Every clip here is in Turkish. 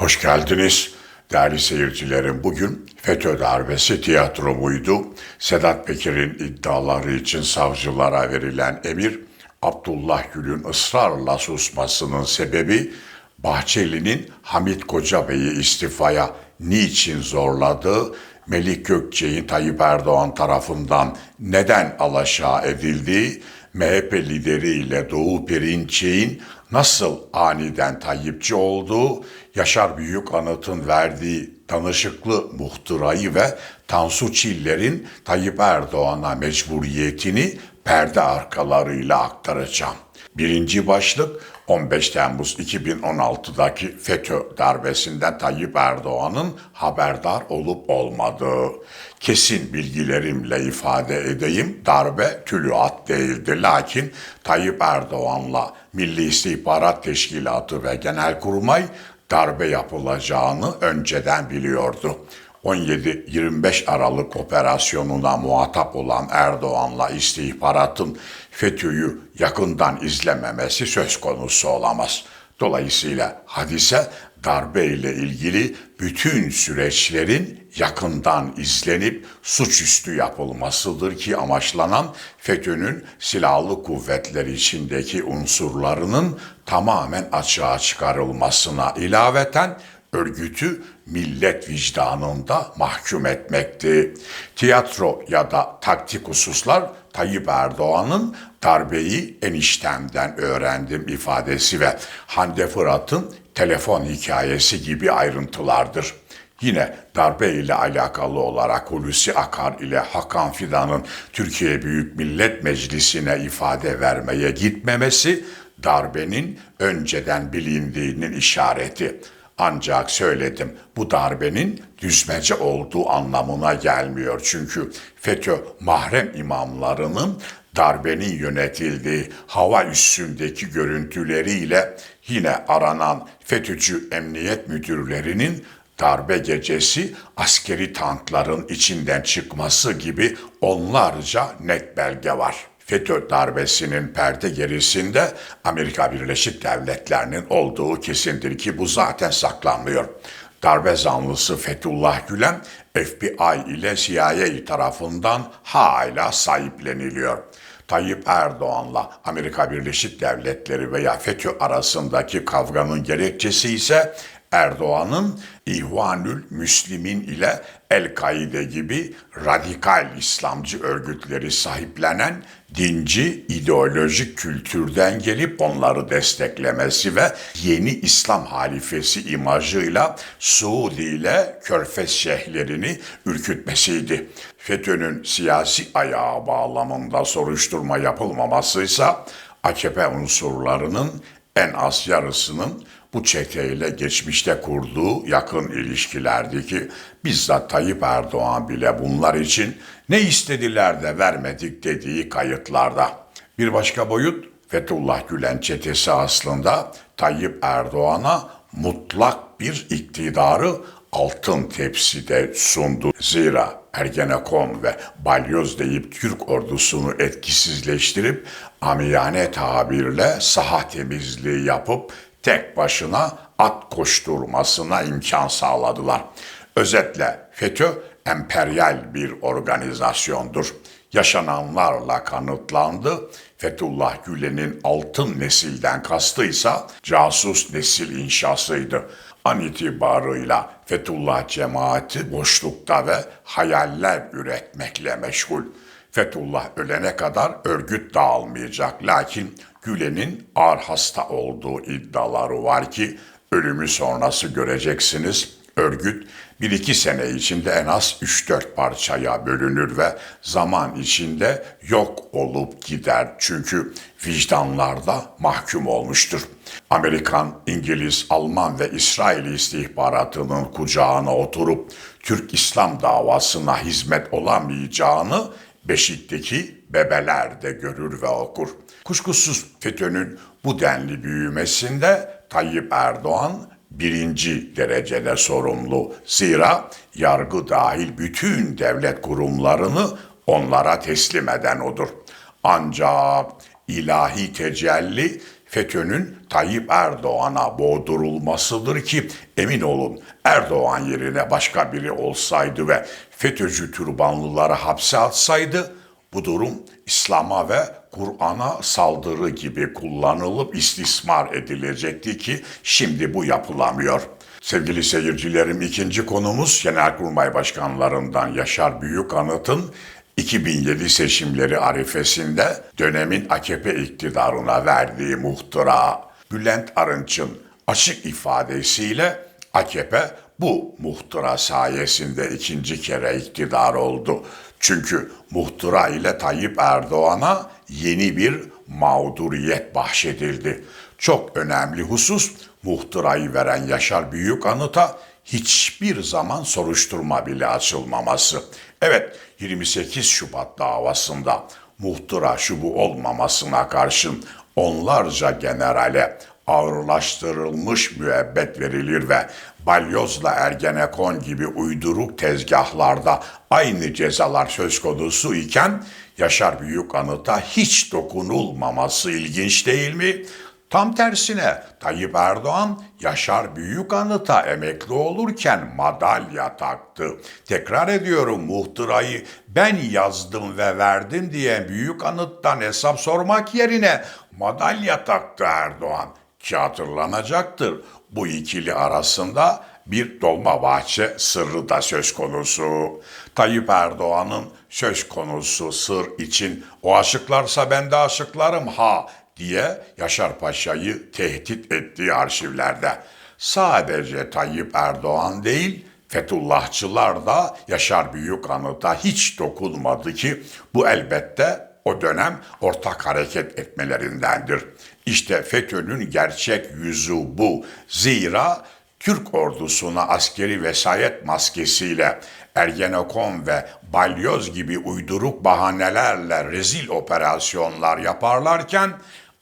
Hoş geldiniz değerli seyircilerim. Bugün FETÖ darbesi tiyatro muydu? Sedat Peker'in iddiaları için savcılara verilen emir, Abdullah Gül'ün ısrarla susmasının sebebi Bahçeli'nin Hamit Kocabey'i istifaya niçin zorladığı, Melik Gökçe'nin Tayyip Erdoğan tarafından neden alaşağı edildiği, MHP lideriyle Doğu Perinçek'in nasıl aniden Tayyipçi olduğu, Yaşar Büyük Anıt'ın verdiği danışıklı muhtırayı ve Tansu Çiller'in Tayyip Erdoğan'a mecburiyetini perde arkalarıyla aktaracağım. Birinci başlık 15 Temmuz 2016'daki FETÖ darbesinden Tayyip Erdoğan'ın haberdar olup olmadığı. Kesin bilgilerimle ifade edeyim darbe tülüat değildi. Lakin Tayyip Erdoğan'la Milli İstihbarat Teşkilatı ve Genelkurmay darbe yapılacağını önceden biliyordu. 17-25 Aralık operasyonuna muhatap olan Erdoğan'la istihbaratın FETÖ'yü yakından izlememesi söz konusu olamaz. Dolayısıyla hadise darbe ile ilgili bütün süreçlerin yakından izlenip suçüstü yapılmasıdır ki amaçlanan FETÖ'nün silahlı kuvvetler içindeki unsurlarının tamamen açığa çıkarılmasına ilaveten örgütü millet vicdanında mahkum etmekti. Tiyatro ya da taktik hususlar Tayyip Erdoğan'ın darbeyi eniştemden öğrendim ifadesi ve Hande Fırat'ın telefon hikayesi gibi ayrıntılardır. Yine darbe ile alakalı olarak Hulusi Akar ile Hakan Fidan'ın Türkiye Büyük Millet Meclisi'ne ifade vermeye gitmemesi darbenin önceden bilindiğinin işareti. Ancak söyledim bu darbenin düzmece olduğu anlamına gelmiyor. Çünkü FETÖ mahrem imamlarının darbenin yönetildiği hava üssündeki görüntüleriyle yine aranan FETÖ'cü emniyet müdürlerinin darbe gecesi askeri tankların içinden çıkması gibi onlarca net belge var. FETÖ darbesinin perde gerisinde Amerika Birleşik Devletleri'nin olduğu kesindir ki bu zaten saklanmıyor. Darbe zanlısı Fethullah Gülen FBI ile CIA tarafından hala sahipleniliyor. Tayyip Erdoğan'la Amerika Birleşik Devletleri veya FETÖ arasındaki kavganın gerekçesi ise Erdoğan'ın İhvanül Müslimin ile El-Kaide gibi radikal İslamcı örgütleri sahiplenen dinci ideolojik kültürden gelip onları desteklemesi ve yeni İslam halifesi imajıyla Suudi ile Körfez şehirlerini ürkütmesiydi. FETÖ'nün siyasi ayağı bağlamında soruşturma yapılmamasıysa AKP unsurlarının en az yarısının bu çeteyle geçmişte kurduğu yakın ilişkilerdi ki bizzat Tayyip Erdoğan bile bunlar için ne istediler de vermedik dediği kayıtlarda. Bir başka boyut Fethullah Gülen çetesi aslında Tayyip Erdoğan'a mutlak bir iktidarı altın tepside sundu. Zira Ergenekon ve Balyoz deyip Türk ordusunu etkisizleştirip amiyane tabirle saha temizliği yapıp tek başına at koşturmasına imkan sağladılar. Özetle FETÖ emperyal bir organizasyondur. Yaşananlarla kanıtlandı. Fethullah Gülen'in altın nesilden kastıysa casus nesil inşasıydı. An itibarıyla Fethullah cemaati boşlukta ve hayaller üretmekle meşgul. Fethullah ölene kadar örgüt dağılmayacak. Lakin Gülen'in ağır hasta olduğu iddiaları var ki ölümü sonrası göreceksiniz. Örgüt bir iki sene içinde en az 3-4 parçaya bölünür ve zaman içinde yok olup gider. Çünkü vicdanlarda mahkum olmuştur. Amerikan, İngiliz, Alman ve İsrail istihbaratının kucağına oturup Türk İslam davasına hizmet olamayacağını Beşik'teki bebeler de görür ve okur. Kuşkusuz FETÖ'nün bu denli büyümesinde Tayyip Erdoğan birinci derecede sorumlu. Zira yargı dahil bütün devlet kurumlarını onlara teslim eden odur. Ancak ilahi tecelli FETÖ'nün Tayyip Erdoğan'a boğdurulmasıdır ki emin olun Erdoğan yerine başka biri olsaydı ve FETÖ'cü türbanlıları hapse atsaydı bu durum İslam'a ve Kur'an'a saldırı gibi kullanılıp istismar edilecekti ki şimdi bu yapılamıyor. Sevgili seyircilerim ikinci konumuz Genelkurmay Başkanlarından Yaşar Büyükanıt'ın 2007 seçimleri arifesinde dönemin AKP iktidarına verdiği muhtıra. Bülent Arınç'ın açık ifadesiyle AKP bu muhtıra sayesinde ikinci kere iktidar oldu. Çünkü muhtıra ile Tayyip Erdoğan'a yeni bir mağduriyet bahşedildi. Çok önemli husus muhtırayı veren Yaşar Büyükanıt'a hiçbir zaman soruşturma bile açılmaması. Evet 28 Şubat davasında muhtıra şubu olmamasına karşın onlarca generale ağırlaştırılmış müebbet verilir ve balyozla Ergenekon gibi uyduruk tezgahlarda aynı cezalar söz konusu iken Yaşar Büyükanıt'a hiç dokunulmaması ilginç değil mi? Tam tersine Tayyip Erdoğan Yaşar Büyükanıt'a emekli olurken madalya taktı. Tekrar ediyorum muhtırayı ben yazdım ve verdim diye Büyükanıt'tan hesap sormak yerine madalya taktı Erdoğan ki hatırlanacaktır. Bu ikili arasında bir Dolmabahçe sırrı da söz konusu. Tayyip Erdoğan'ın söz konusu sır için o aşıklarsa ben de aşıklarım ha diye Yaşar Paşa'yı tehdit ettiği arşivlerde. Sadece Tayyip Erdoğan değil, Fethullahçılar da Yaşar Büyükanıt'a hiç dokunmadı ki bu elbette o dönem ortak hareket etmelerindendir. İşte FETÖ'nün gerçek yüzü bu. Zira Türk ordusuna askeri vesayet maskesiyle Ergenekon ve Balyoz gibi uyduruk bahanelerle rezil operasyonlar yaparlarken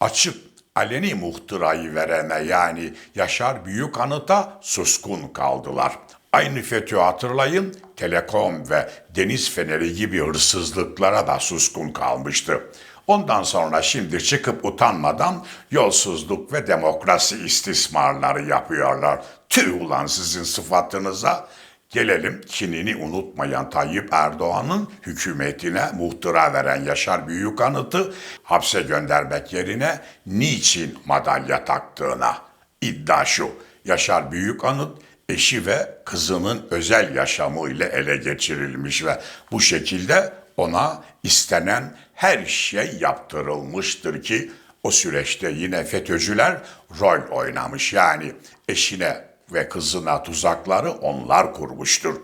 açık aleni muhtırayı verene yani Yaşar Büyükanıt'a suskun kaldılar. Aynı FETÖ hatırlayın, Telekom ve Deniz Feneri gibi hırsızlıklara da suskun kalmıştı. Ondan sonra şimdi çıkıp utanmadan yolsuzluk ve demokrasi istismarları yapıyorlar. Tüh ulan sizin sıfatınıza. Gelelim kinini unutmayan Tayyip Erdoğan'ın hükümetine muhtıra veren Yaşar Büyükanıt'ı hapse göndermek yerine niçin madalya taktığına. İddia şu, Yaşar Büyükanıt eşi ve kızının özel yaşamı ile ele geçirilmiş ve bu şekilde ona istenen her şey yaptırılmıştır ki o süreçte yine FETÖ'cüler rol oynamış. Yani eşine ve kızına tuzakları onlar kurmuştur.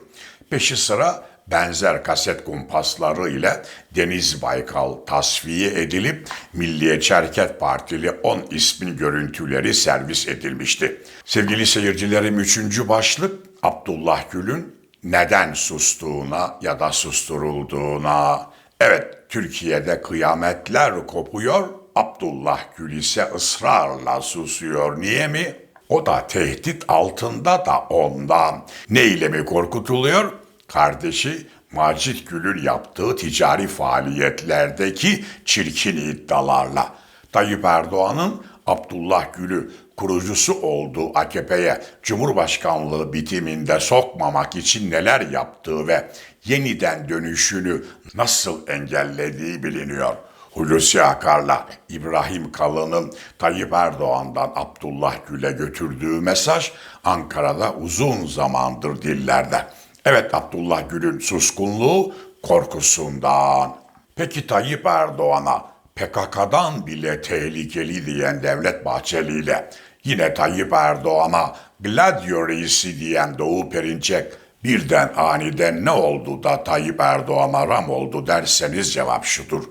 Peşi sıra benzer kaset kumpasları ile Deniz Baykal tasfiye edilip Milliyetçi Hareket Partili 10 ismin görüntüleri servis edilmişti. Sevgili seyircilerim üçüncü başlık Abdullah Gül'ün neden sustuğuna ya da susturulduğuna. Evet Türkiye'de kıyametler kopuyor, Abdullah Gül ise ısrarla susuyor. Niye mi? O da tehdit altında da ondan. Ne ile mi korkutuluyor? Kardeşi Macit Gül'ün yaptığı ticari faaliyetlerdeki çirkin iddialarla. Tayyip Erdoğan'ın Abdullah Gül'ü kurucusu olduğu AKP'ye Cumhurbaşkanlığı bitiminde sokmamak için neler yaptığı ve yeniden dönüşünü nasıl engellediği biliniyor. Hulusi Akar'la İbrahim Kalın'ın Tayyip Erdoğan'dan Abdullah Gül'e götürdüğü mesaj Ankara'da uzun zamandır dillerde. Evet Abdullah Gül'ün suskunluğu korkusundan. Peki Tayyip Erdoğan'a PKK'dan bile tehlikeli diyen Devlet Bahçeli ile yine Tayyip Erdoğan'a Gladio reisi diyen Doğu Perinçek birden aniden ne oldu da Tayyip Erdoğan'a ram oldu derseniz cevap şudur.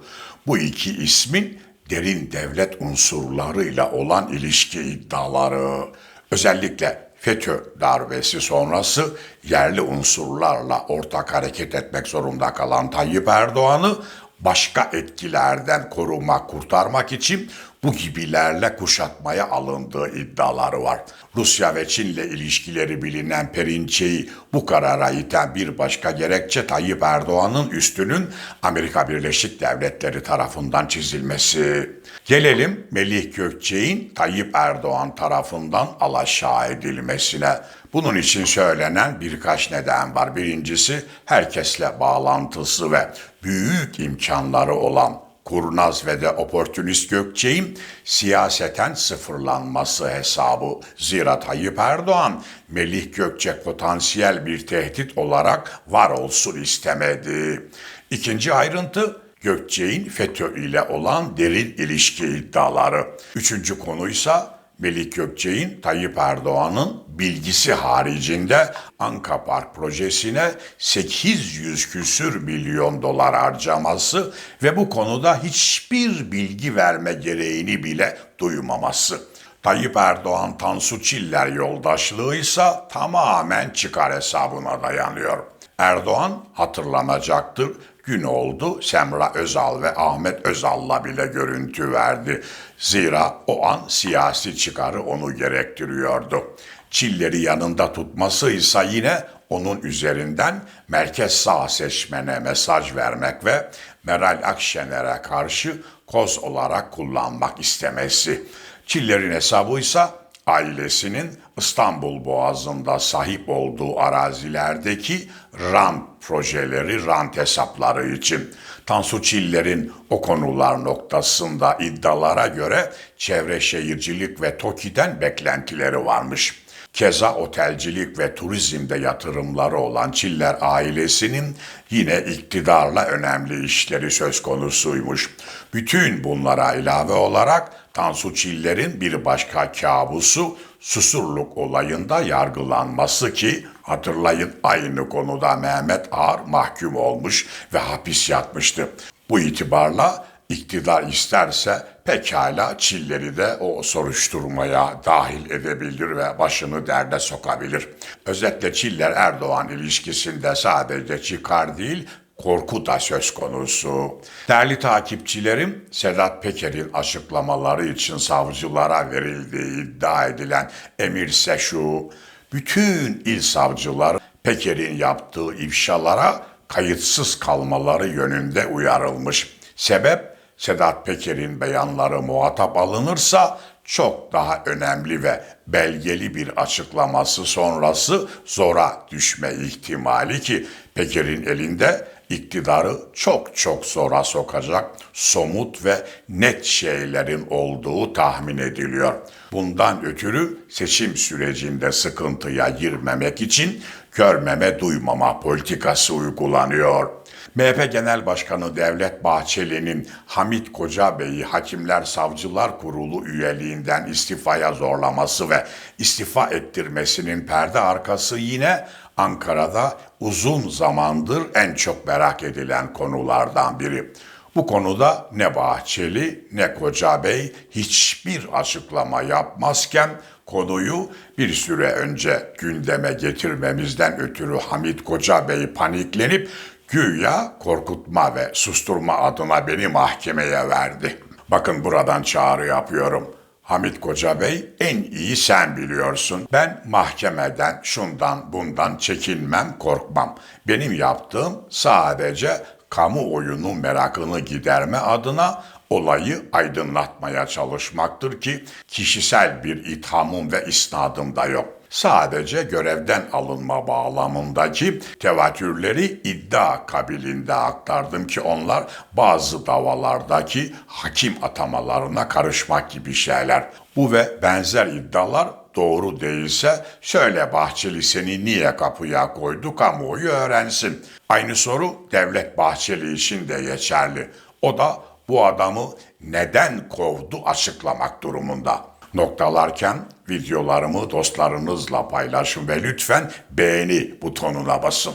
Bu iki ismin derin devlet unsurlarıyla olan ilişki iddiaları. Özellikle FETÖ darbesi sonrası yerli unsurlarla ortak hareket etmek zorunda kalan Tayyip Erdoğan'ı başka etkilerden korumak, kurtarmak için bu gibilerle kuşatmaya alındığı iddiaları var. Rusya ve Çin'le ilişkileri bilinen Perinçe'yi bu karara iten bir başka gerekçe Tayyip Erdoğan'ın üstünün Amerika Birleşik Devletleri tarafından çizilmesi. Gelelim Melih Gökçek'in Tayyip Erdoğan tarafından alaşağı edilmesine. Bunun için söylenen birkaç neden var. Birincisi herkesle bağlantısı ve büyük imkanları olan kurnaz ve de oportunist Gökçe'nin siyaseten sıfırlanması hesabı. Zira Tayyip Erdoğan Melih Gökçek potansiyel bir tehdit olarak var olsun istemedi. İkinci ayrıntı Gökçek'in FETÖ ile olan derin ilişki iddiaları. Üçüncü konuysa Melik Gökçek'in Tayyip Erdoğan'ın bilgisi haricinde Anka Park projesine 800 küsür milyon dolar harcaması ve bu konuda hiçbir bilgi verme gereğini bile duymaması. Tayyip Erdoğan Tansu Çiller yoldaşlığı ise tamamen çıkar hesabına dayanıyor. Erdoğan hatırlanacaktır. Gün oldu Semra Özal ve Ahmet Özal'la bile görüntü verdi. Zira o an siyasi çıkarı onu gerektiriyordu. Çilleri yanında tutması ise yine onun üzerinden merkez sağ seçmene mesaj vermek ve Meral Akşener'e karşı koz olarak kullanmak istemesi. Çiller'in hesabı ise ailesinin İstanbul Boğazı'nda sahip olduğu arazilerdeki rant projeleri, rant hesapları için. Tansu Çiller'in o konular noktasında iddialara göre çevre şehircilik ve TOKİ'den beklentileri varmış. Keza otelcilik ve turizmde yatırımları olan Çiller ailesinin yine iktidarla önemli işleri söz konusuymuş. Bütün bunlara ilave olarak Tansu Çiller'in bir başka kabusu Susurluk olayında yargılanması ki hatırlayın aynı konuda Mehmet Ağar mahkum olmuş ve hapis yatmıştı. Bu itibarla iktidar isterse pekala Çilleri de o soruşturmaya dahil edebilir ve başını derde sokabilir. Özetle Çiller Erdoğan ilişkisinde sadece çıkar değil korku da söz konusu. Değerli takipçilerim, Sedat Peker'in açıklamaları için savcılara verildiği iddia edilen emirse şu, bütün il savcılar Peker'in yaptığı ifşalara kayıtsız kalmaları yönünde uyarılmış. Sebep Sedat Peker'in beyanları muhatap alınırsa çok daha önemli ve belgeli bir açıklaması sonrası zora düşme ihtimali ki Peker'in elinde iktidarı çok çok zora sokacak somut ve net şeylerin olduğu tahmin ediliyor. Bundan ötürü seçim sürecinde sıkıntıya girmemek için görmeme duymama politikası uygulanıyor. MHP Genel Başkanı Devlet Bahçeli'nin Hamit Koca Bey'i Hakimler Savcılar Kurulu üyeliğinden istifaya zorlaması ve istifa ettirmesinin perde arkası yine Ankara'da uzun zamandır en çok merak edilen konulardan biri. Bu konuda ne Bahçeli ne Koca Bey hiçbir açıklama yapmazken konuyu bir süre önce gündeme getirmemizden ötürü Hamit Koca Bey paniklenip güya korkutma ve susturma adına beni mahkemeye verdi. Bakın buradan çağrı yapıyorum. Hamit Koca Bey en iyi sen biliyorsun. Ben mahkemeden şundan bundan çekinmem, korkmam. Benim yaptığım sadece kamuoyunun merakını giderme adına olayı aydınlatmaya çalışmaktır ki kişisel bir ithamım ve isnadım da yok. Sadece görevden alınma bağlamındaki tevatürleri iddia kabilinde aktardım ki onlar bazı davalardaki hakim atamalarına karışmak gibi şeyler. Bu ve benzer iddialar doğru değilse şöyle Bahçeli seni niye kapıya koydu kamuoyu öğrensin. Aynı soru Devlet Bahçeli için de geçerli. O da bu adamı neden kovdu açıklamak durumunda. Noktalarken videolarımı dostlarınızla paylaşın ve lütfen beğeni butonuna basın.